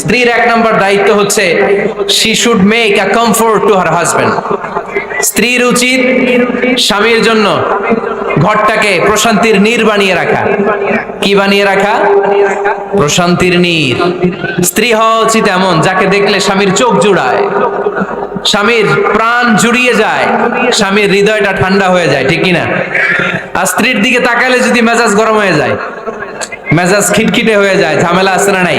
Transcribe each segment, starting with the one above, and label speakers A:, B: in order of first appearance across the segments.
A: স্ত্রীর এক নম্বর দায়িত্ব হচ্ছে she should make a comfort to her husband স্ত্রীর উচিত স্বামীর জন্য ঘরটাকে প্রশান্তির নীর বানিয়ে রাখা। কি বানিয়ে রাখা? প্রশান্তির নীর। স্ত্রী হওয়া উচিত এমন, যাকে দেখলে স্বামীর চোখ জুড়ায়, স্বামীর প্রাণ জুড়িয়ে যায়, স্বামীর হৃদয়টা ঠান্ডা হয়ে যায়, ঠিক কিনা? আর স্ত্রীর দিকে তাকালে যদি মেজাজ গরম হয়ে যায়, মেজাজ খিটখিটে হয়ে যায়, ঝামেলা আছে না নাই?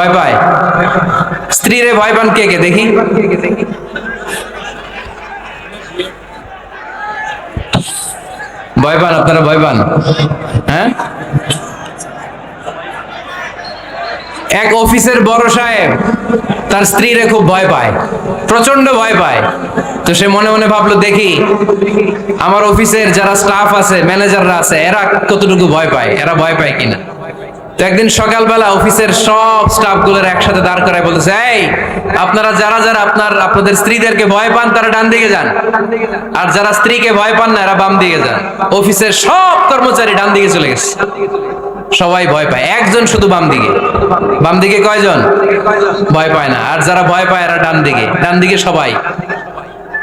A: ভয় পায় স্ত্রীরে ভয় পান কে কে? দেখি। ভয় পান, আপনারা ভয় পান। হ্যাঁ? এক অফিসের বড় সাহেব, তার স্ত্রীরে খুব ভয় পায় প্রচণ্ড ভয় পায়। তো সে মনে মনে ভাবলো, দেখি, আমার অফিসের যারা স্টাফ আছে ম্যানেজাররা আছে, এরা কতটুকু ভয় পায়? এরা ভয় পায় কিনা? তো একদিন সকালবেলা অফিসের সব স্টাফগুলোর একসাথে দাঁড় করায় বলতেছে, এই, আপনারা যারা যারা আপনার, আপনাদের স্ত্রীদেরকে ভয় পান, তারা ডান দিকে যান। আর যারা স্ত্রীকে ভয় পান না, এরা বাম দিকে যান। অফিসের সব কর্মচারী ডান দিকে চলে গেছে। সবাই ভয় পায়। একজন শুধু বাম দিকে। বাম দিকে কয়জন? ভয় পায় না। আর যারা ভয় পায়, এরা ডান দিকে। ডান দিকে সবাই।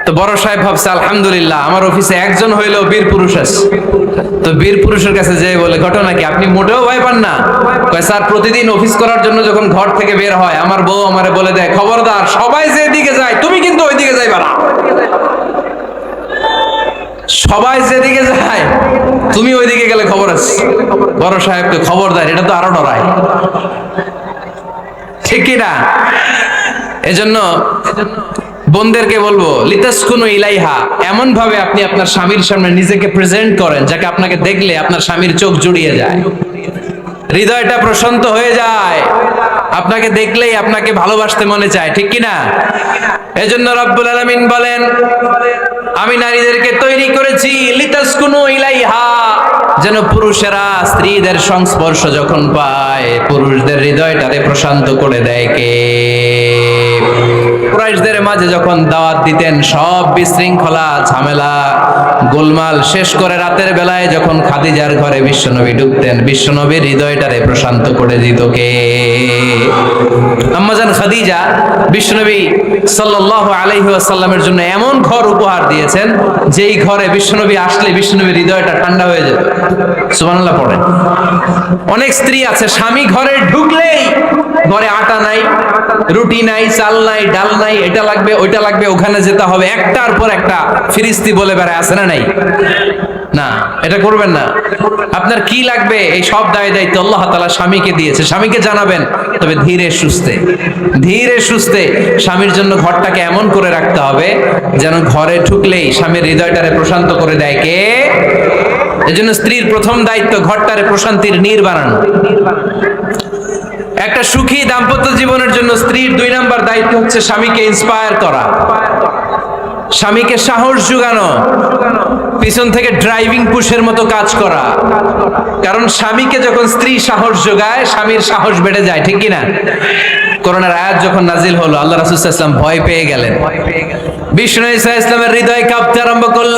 A: তো বড় সাহেব ভাবছে, আলহামদুলিল্লাহ, আমার অফিসে একজন হইলেও বীর পুরুষ আছে। তো বীর পুরুষের কাছে যে বলে, ঘটনা কি? আপনি মোটেও ভয় পান না? স্যার, প্রতিদিন অফিস করার জন্য যখন ঘর থেকে বের হয়, আমার বউ আমারে বলে দেয়, খবরদার, সবাই যে দিকে যায়, তুমি কিন্তু ওই দিকে যাইবা না। সবাই যেদিকে যায়, তুমি ওইদিকে গেলে খবর আছে। বড় সাহেবকে খবর দেয়, এটা তো আরও ডরায়। ঠিক কি না? এজন্য বোনদেরকে বলব, লিতাসকুনু ইলাইহা এমন ভাবে আপনি আপনার স্বামীর সামনে নিজেকে প্রেজেন্ট করেন, যাকে আপনাকে দেখলে আপনার স্বামীর চোখ জুড়িয়ে যায়। হৃদয়টা প্রশান্ত হয়ে যায়। আপনাকে দেখলেই আপনাকে ভালোবাসতে মনে চায়, ঠিক কি না এজন্য রব্বুল আলামিন বলেন, আমি নারীদেরকে তৈরি করেছি, লিতাসকুনু ইলাইহা যেন পুরুষেরা স্ত্রীদের সংস্পর্শ যখন পায়, পুরুষদের হৃদয়টারে প্রশান্ত করে দেয় কে? কুরাইশদের মাঝে যখন দাওয়াত দিতেন সব বিশৃঙ্খলা ঝামেলা গোলমাল শেষ করে রাতের বেলায় যখন খাদিজার ঘরে বিশ্বনবী ঢুকতেন, বিশ্বনবীর হৃদয়টারে প্রশান্ত করে দিত কে? আম্মাজান খাদিজা বিশ্বনবী সাল্লাল্লাহু আলাইহি ওয়াসাল্লামের জন্য এমন ঘর উপহার দিয়েছেন, যেই ঘরে বিশ্বনবী আসলে বিশ্বনবীর হৃদয়টা ঠান্ডা হয়ে যেত। সুবহানাল্লাহ পড়েন। অনেক স্ত্রী আছে, স্বামী ঘরে ঢুকলেই ঘরে আটা নাই, রুটি নাই, চাল নাই, ডাল নাই, এটা লাগবে, ওইটা লাগবে, ওখানে যেতে হবে, একটার পর একটা ফিরিস্তি বলে বেড়ায়, আছে না না, এটা করবেন না। আপনার কি লাগবে? এই সব দায় দায়িত্ব আল্লাহ তাআলা স্বামীকে দিয়েছে। স্বামীকে জানাবেন, তবে ধীরে সুস্থে ধীরে সুস্থে স্বামীর জন্য ঘরটাকে এমন করে রাখতে হবে যেন ঘরে ঢুকলেই স্বামীর হৃদয়টারে প্রশান্ত করে দেয় কে? এজন্য স্ত্রীর প্রথম দায়িত্ব ঘরটারে প্রশান্তির নীর বানানো। একটা সুখী দাম্পত্য জীবনের জন্য স্ত্রীর দুই নাম্বার দায়িত্ব হচ্ছে স্বামীকে ইন্সপায়ার করা। স্বামীকে সাহস যোগানো পিছন থেকে ড্রাইভিং পুশের মতো কাজ করা। কারণ স্বামীকে যখন স্ত্রী সাহস যোগায় স্বামীর সাহস বেড়ে যায়, ঠিক কিনা? করোনার আয়াত যখন নাজিল হলো, আল্লাহ রাসুল ইসলাম ভয় পেয়ে গেলেন। বিষ্ণু ইসা ইসলামের হৃদয় কাঁপতে আরম্ভ করল।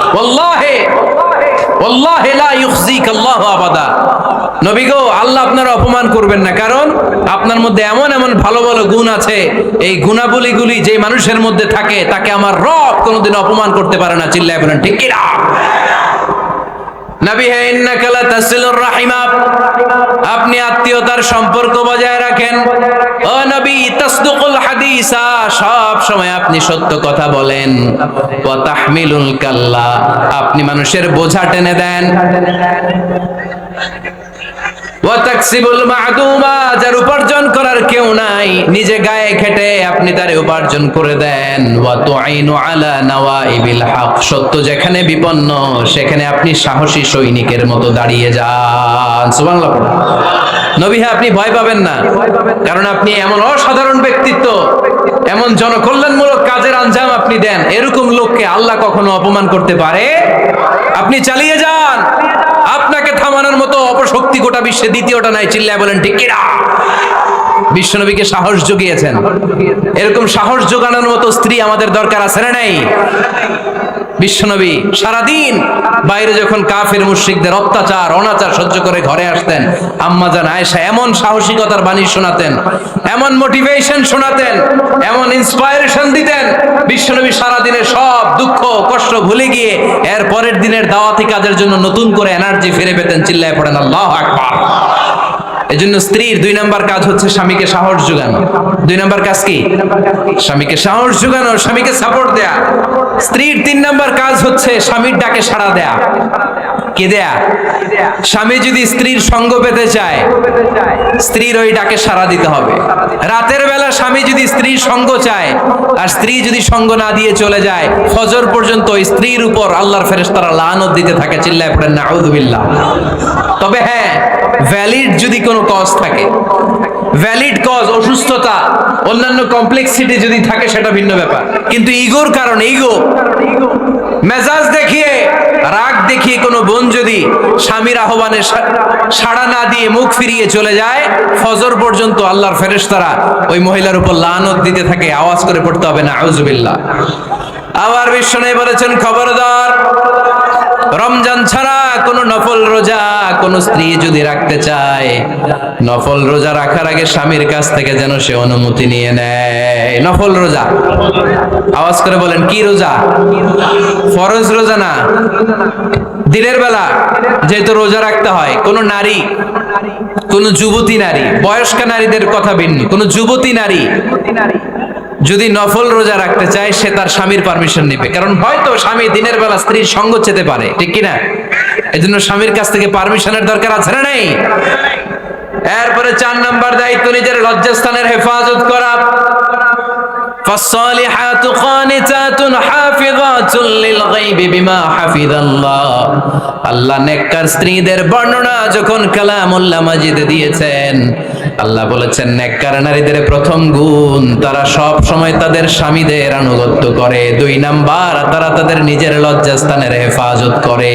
A: লা আল্লাহু আপনার অপমান করবেন না। কারণ আপনার মধ্যে এমন এমন ভালো ভালো গুণ আছে। এই গুণাবলীগুলি যে মানুষের মধ্যে থাকে, তাকে আমার রব কোনোদিন অপমান করতে পারে না। চিল্লায় বলেন, ঠিক কিনা? রাহিমা। আপনি আত্মীয়তার সম্পর্ক বজায় রাখেন। ও নবী, তাসদুকুল হাদিসা, সব সময় আপনি সত্য কথা বলেন। কাল্লা, আপনি মানুষের বোঝা টেনে দেন। যার উপার্জন করার কেউ নাই। নিজে গায়ে খেটে আপনি তারে উপার্জন করে দেন। সত্য যেখানে বিপন্ন, সেখানে আপনি সাহসী সৈনিকের মতো দাঁড়িয়ে যান। সুবহানাল্লাহ পড়ুন। নবী হ্যাঁ আপনি ভয় পাবেন না। কারণ আপনি এমন অসাধারণ ব্যক্তিত্ব, এমন জনকল্যাণমূলক কাজের আঞ্জাম আপনি দেন। এরকম লোককে আল্লাহ কখনো অপমান করতে পারে? আপনি চালিয়ে যান। আপনাকে থামানোর মতো অপশক্তি গোটা বিশ্বে দ্বিতীয়টা নাই, চিল্লায় বলেন, ঠিক কিনা? বিশ্বনবীকে সাহস জুগিয়েছেন। এরকম সাহস জোগানোর মতো স্ত্রী আমাদের দরকার আছে না নাই? বিশ্বনবী সারাদিন বাইরে যখন কাফের মুশরিকদের অত্যাচার, অনাচার সহ্য করে ঘরে আসতেন আম্মাজান আয়েশা এমন সাহসিকতার বাণী শোনাতেন, এমন মোটিভেশন শোনাতেন, এমন ইন্সপায়ারেশন দিতেন, বিশ্বনবী সারাদিনের সব দুঃখ, কষ্ট ভুলে গিয়ে এর পরের দিনের দাওয়াতি কাজের জন্য নতুন করে এনার্জি ফিরে পেতেন, চিল্লায় পড়েন, আল্লাহ আকবার। এজন্য স্ত্রীর দুই নাম্বার কাজ হচ্ছে স্বামীকে সাহস যোগানো। দুই নাম্বার কাজ কি? স্বামীকে সাহস যোগানো, স্বামীকে সাপোর্ট দেয়া। স্ত্রীর তিন নাম্বার কাজ হচ্ছে স্বামীর ডাকে সাড়া দেয়া। কে দেয়া? স্বামী যদি স্ত্রীর সঙ্গ পেতে চায়, স্ত্রীর ওই ডাকে সাড়া দিতে হবে। রাতের বেলা স্বামী যদি স্ত্রীর সঙ্গ চায়, আর স্ত্রী যদি সঙ্গ না দিয়ে চলে যায়, ফজর পর্যন্ত স্ত্রীর উপর আল্লাহর ফেরেশতারা লানত দিতে থাকে, চিল্লায় পড়েন না আউযুবিল্লাহ তবে হ্যাঁ ভ্যালিড যদি কোনো কজ থাকে ভ্যালিড কজ অসুস্থতা, অন্যান্য কমপ্লেক্সিটি যদি থাকে, সেটা ভিন্ন ব্যাপার। কিন্তু ইগোর কারণে ইগো মেজাজ দেখিয়ে রাগ দেখিয়ে কোনো বোন যদি স্বামীর আহ্বানে সাড়া না দিয়ে মুখ ফিরিয়ে চলে যায়, ফজর পর্যন্ত আল্লাহর ফেরেশতারা ওই মহিলার উপর লানত দিতে থাকে, আওয়াজ করে পড়তে হবে না আউজুবিল্লাহ আবার বিশ্বনে বলেছেন, খবরদার রমজান ছাড়া কোন নফল রোজা, কোন স্ত্রী যদি রাখতে চায়, নফল রোজা রাখার আগে স্বামীর কাছ থেকে যেন সে অনুমতি নিয়ে নেয়। নফল রোজা। আওয়াজ করে বলেন, কি রোজা? ফরজ রোজা না? দিনের বেলা যেহেতু রোজা রাখতে হয়, কোন নারী, কোন যুবতী নারী, বয়স্ক নারীদের কথা ভিন্ন, কোন যুবতী নারী যদি নফল রোজা রাখতে চায়, সে তার স্বামীর পারমিশন নেবে। কারণ হয়তো স্বামী দিনের বেলা স্ত্রীর সঙ্গ চেতে পারে, ঠিক কিনা? এই জন্য স্বামীর কাছ থেকে পারমিশনের দরকার আছে না নেই? এরপরে চার নাম্বার দায়িত্ব, নিজের লজ্জাস্থানের হেফাজত করা। فالصالحات قانتات حافظات للغيب بما حفظ الله আল্লাহ নেককার স্ত্রীদের বর্ণনা যখন কালামুল্লাহ মাজিদে দিয়েছেন আল্লাহ বলেছেন নেককার নারীদের প্রথম গুণ তারা সব সময় তাদের স্বামীদের আনুগত্য করে দুই নাম্বার তারা তাদের নিজের লজ্জাস্থানের হেফাজত করে